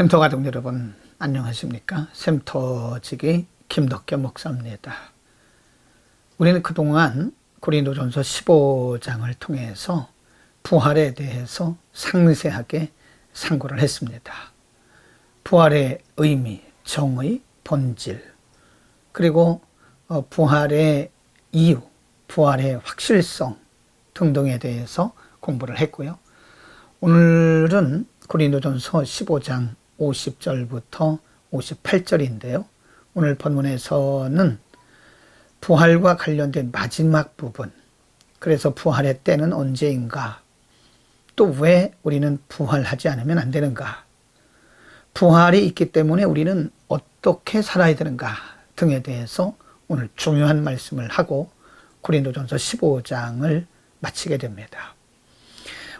샘터 가족 여러분 안녕하십니까? 샘터지기 김덕겸 목사입니다. 우리는 그동안 고린도전서 15장을 통해서 부활에 대해서 상세하게 상고를 했습니다. 부활의 의미, 정의, 본질, 그리고 어, 부활의 이유, 부활의 확실성 등등에 대해서 공부를 했고요. 오늘은 고린도전서 15장 50절부터 58절인데요. 오늘 본문에서는 부활과 관련된 마지막 부분, 그래서 부활의 때는 언제인가, 또 왜 우리는 부활하지 않으면 안 되는가, 부활이 있기 때문에 우리는 어떻게 살아야 되는가 등에 대해서 오늘 중요한 말씀을 하고 고린도전서 15장을 마치게 됩니다.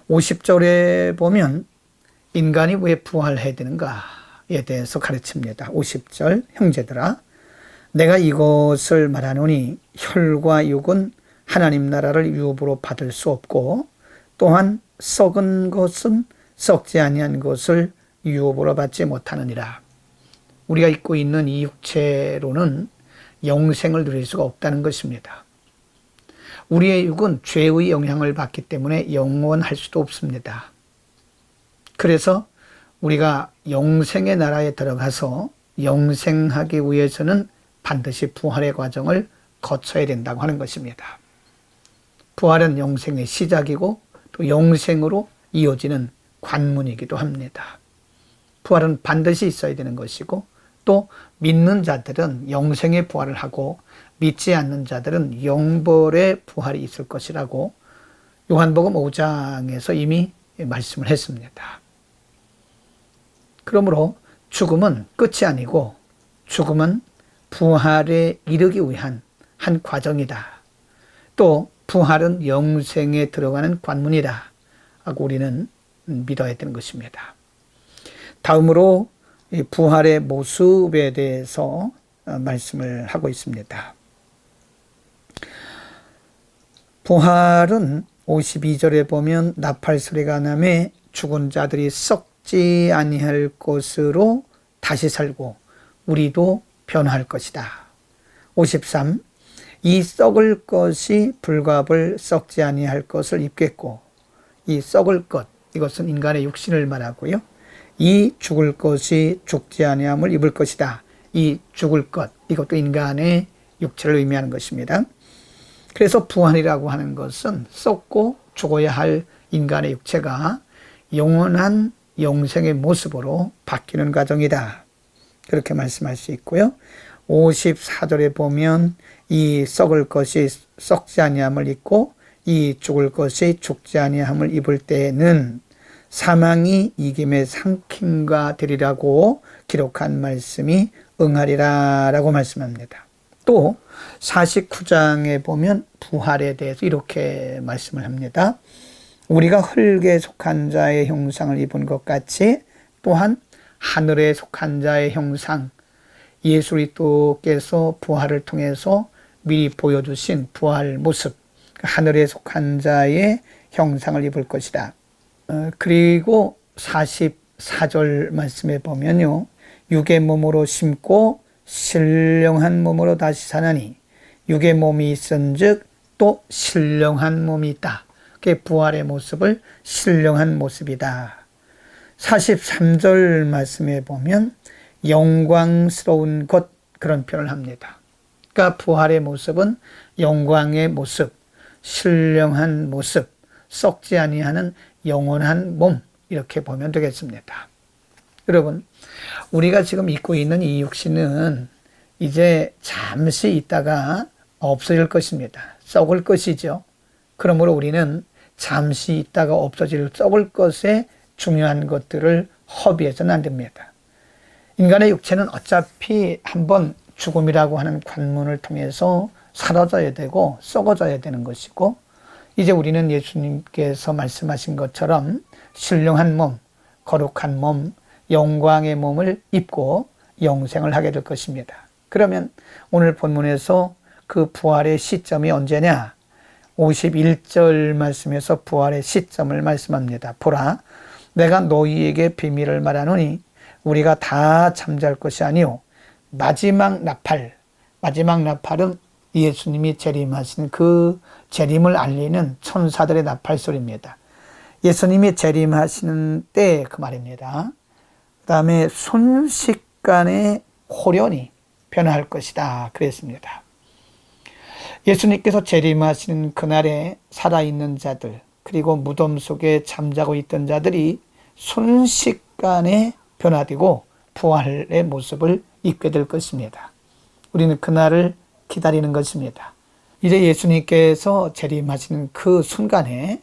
50절에 보면 인간이 왜 부활해야 되는가에 대해서 가르칩니다. 50절 형제들아 내가 이것을 말하노니 혈과 육은 하나님 나라를 유업으로 받을 수 없고 또한 썩은 것은 썩지 아니한 것을 유업으로 받지 못하느니라. 우리가 입고 있는 이 육체로는 영생을 누릴 수가 없다는 것입니다. 우리의 육은 죄의 영향을 받기 때문에 영원할 수도 없습니다. 그래서 우리가 영생의 나라에 들어가서 영생하기 위해서는 반드시 부활의 과정을 거쳐야 된다고 하는 것입니다. 부활은 영생의 시작이고 또 영생으로 이어지는 관문이기도 합니다. 부활은 반드시 있어야 되는 것이고 또 믿는 자들은 영생의 부활을 하고 믿지 않는 자들은 영벌의 부활이 있을 것이라고 요한복음 5장에서 이미 말씀을 했습니다. 그러므로 죽음은 끝이 아니고 죽음은 부활에 이르기 위한 한 과정이다. 또 부활은 영생에 들어가는 관문이다. 하고 우리는 믿어야 되는 것입니다. 다음으로 부활의 모습에 대해서 어, 말씀을 하고 있습니다. 부활은 52절에 보면 나팔 소리가 나매 죽은 자들이 썩 썩지 아니할 것으로 다시 살고 우리도 변화할 것이다. 53. 이 썩을 것이 불갑을 썩지 아니할 것을 입겠고 이 썩을 것 이것은 인간의 육신을 말하고요. 이 죽을 것이 죽지 아니함을 입을 것이다. 이 죽을 것 이것도 인간의 육체를 의미하는 것입니다. 그래서 부활이라고 하는 것은 썩고 죽어야 할 인간의 육체가 영원한 영생의 모습으로 바뀌는 과정이다. 그렇게 말씀할 수 있고요. 54절에 보면 이 썩을 것이 썩지 아니함을 입고 이 죽을 것이 죽지 아니함을 입을 때에는 사망이 이김의 상킴과 되리라고 기록한 말씀이 응하리라 라고 말씀합니다. 또 49장에 보면 부활에 대해서 이렇게 말씀을 합니다. 우리가 흙에 속한 자의 형상을 입은 것 같이 또한 하늘에 속한 자의 형상 예수 그리스도께서 부활을 통해서 미리 보여주신 부활 모습 그 하늘에 속한 자의 형상을 입을 것이다. 어, 그리고 44절 말씀에 보면요. 육의 몸으로 심고 신령한 몸으로 다시 사나니 육의 몸이 있은 즉 또 신령한 몸이 있다. 그게 부활의 모습을 신령한 모습이다. 43절 말씀에 보면 영광스러운 것 그런 표현을 합니다. 그러니까 부활의 모습은 영광의 모습, 신령한 모습, 썩지 아니하는 영원한 몸 이렇게 보면 되겠습니다. 여러분, 우리가 지금 입고 있는 이 육신은 이제 잠시 있다가 없어질 것입니다. 썩을 것이죠. 그러므로 우리는 잠시 있다가 없어질 썩을 것에 중요한 것들을 허비해서는 안 됩니다. 인간의 육체는 어차피 한번 죽음이라고 하는 관문을 통해서 사라져야 되고 썩어져야 되는 것이고 이제 우리는 예수님께서 말씀하신 것처럼 신령한 몸, 거룩한 몸, 영광의 몸을 입고 영생을 하게 될 것입니다. 그러면 오늘 본문에서 그 부활의 시점이 언제냐? 51절 말씀에서 부활의 시점을 말씀합니다. 보라, 내가 너희에게 비밀을 말하노니 우리가 다 잠잘 것이 아니요 마지막 나팔 마지막 나팔은 예수님이 재림하시는 그 재림을 알리는 천사들의 나팔 소리입니다. 예수님이 재림하시는 때 그 말입니다. 그 다음에 순식간에 호련히 변화할 것이다. 그랬습니다. 예수님께서 재림하시는 그날에 살아있는 자들, 그리고 무덤 속에 잠자고 있던 자들이 순식간에 변화되고 부활의 모습을 입게 될 것입니다. 우리는 그날을 기다리는 것입니다. 이제 예수님께서 재림하시는 그 순간에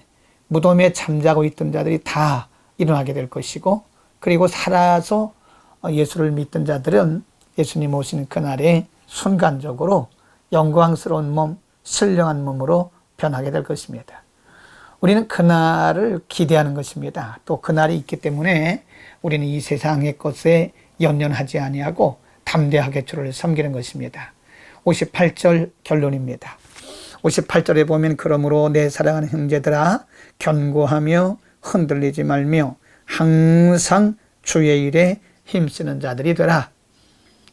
무덤에 잠자고 있던 자들이 다 일어나게 될 것이고 그리고 살아서 예수를 믿던 자들은 예수님 오시는 그날에 순간적으로 영광스러운 몸, 신령한 몸으로 변하게 될 것입니다. 우리는 그날을 기대하는 것입니다. 또 그날이 있기 때문에 우리는 이 세상의 것에 연연하지 아니하고 담대하게 주를 섬기는 것입니다. 58절 결론입니다. 58절에 보면 그러므로 내 사랑하는 형제들아 견고하며 흔들리지 말며 항상 주의 일에 힘쓰는 자들이 되라.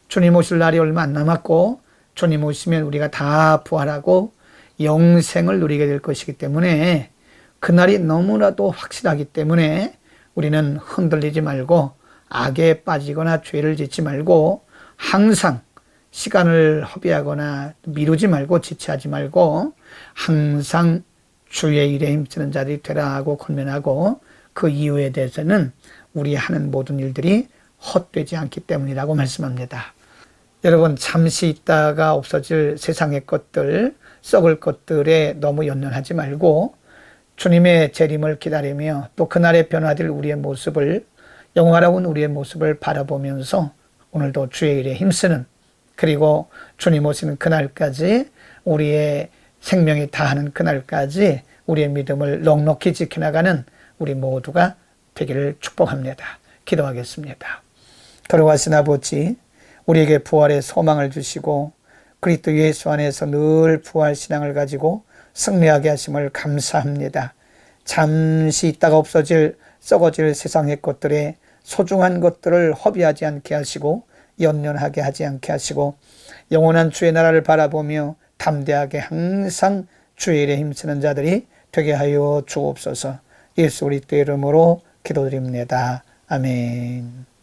주님 오실 날이 얼마 안 남았고 주님 오시면 우리가 다 부활하고 영생을 누리게 될 것이기 때문에 그날이 너무나도 확실하기 때문에 우리는 흔들리지 말고 악에 빠지거나 죄를 짓지 말고 항상 시간을 허비하거나 미루지 말고 지체하지 말고 항상 주의 일에 힘쓰는 자들이 되라고 권면하고 그 이유에 대해서는 우리 하는 모든 일들이 헛되지 않기 때문이라고 말씀합니다. 여러분 잠시 있다가 없어질 세상의 것들 썩을 것들에 너무 연연하지 말고 주님의 재림을 기다리며 또 그날에 변화될 우리의 모습을 영화로운 우리의 모습을 바라보면서 오늘도 주의 일에 힘쓰는 그리고 주님 오시는 그날까지 우리의 생명이 다하는 그날까지 우리의 믿음을 넉넉히 지켜나가는 우리 모두가 되기를 축복합니다. 기도하겠습니다. 걸어가신 아버지, 우리에게 부활의 소망을 주시고 그리스도 예수 안에서 늘 부활 신앙을 가지고 승리하게 하심을 감사합니다. 잠시 있다가 없어질 썩어질 세상의 것들에 소중한 것들을 허비하지 않게 하시고 연연하게 하지 않게 하시고 영원한 주의 나라를 바라보며 담대하게 항상 주의 일에 힘쓰는 자들이 되게 하여 주옵소서 예수 그리스도 이름으로 기도드립니다. 아멘.